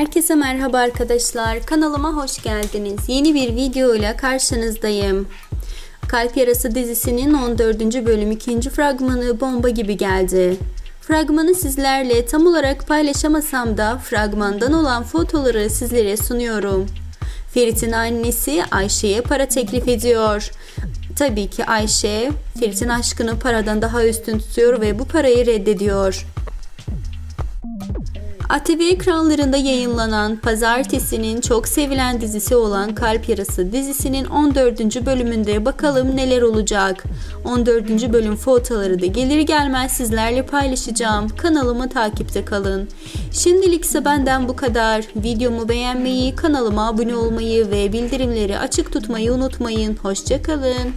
Herkese merhaba arkadaşlar. Kanalıma hoş geldiniz. Yeni bir video ile karşınızdayım. Kalp Yarası dizisinin 14. bölüm 2. fragmanı bomba gibi geldi. Fragmanı sizlerle tam olarak paylaşamasam da fragmandan olan fotoları sizlere sunuyorum. Ferit'in annesi Ayşe'ye para teklif ediyor. Tabii ki Ayşe, Ferit'in aşkını paradan daha üstün tutuyor ve bu parayı reddediyor. ATV ekranlarında yayınlanan Pazartesi'nin çok sevilen dizisi olan Kalp Yarası dizisinin 14. bölümünde bakalım neler olacak. 14. bölüm fotoları da gelir gelmez sizlerle paylaşacağım. Kanalımı takipte kalın. Şimdilik ise benden bu kadar. Videomu beğenmeyi, kanalıma abone olmayı ve bildirimleri açık tutmayı unutmayın. Hoşçakalın.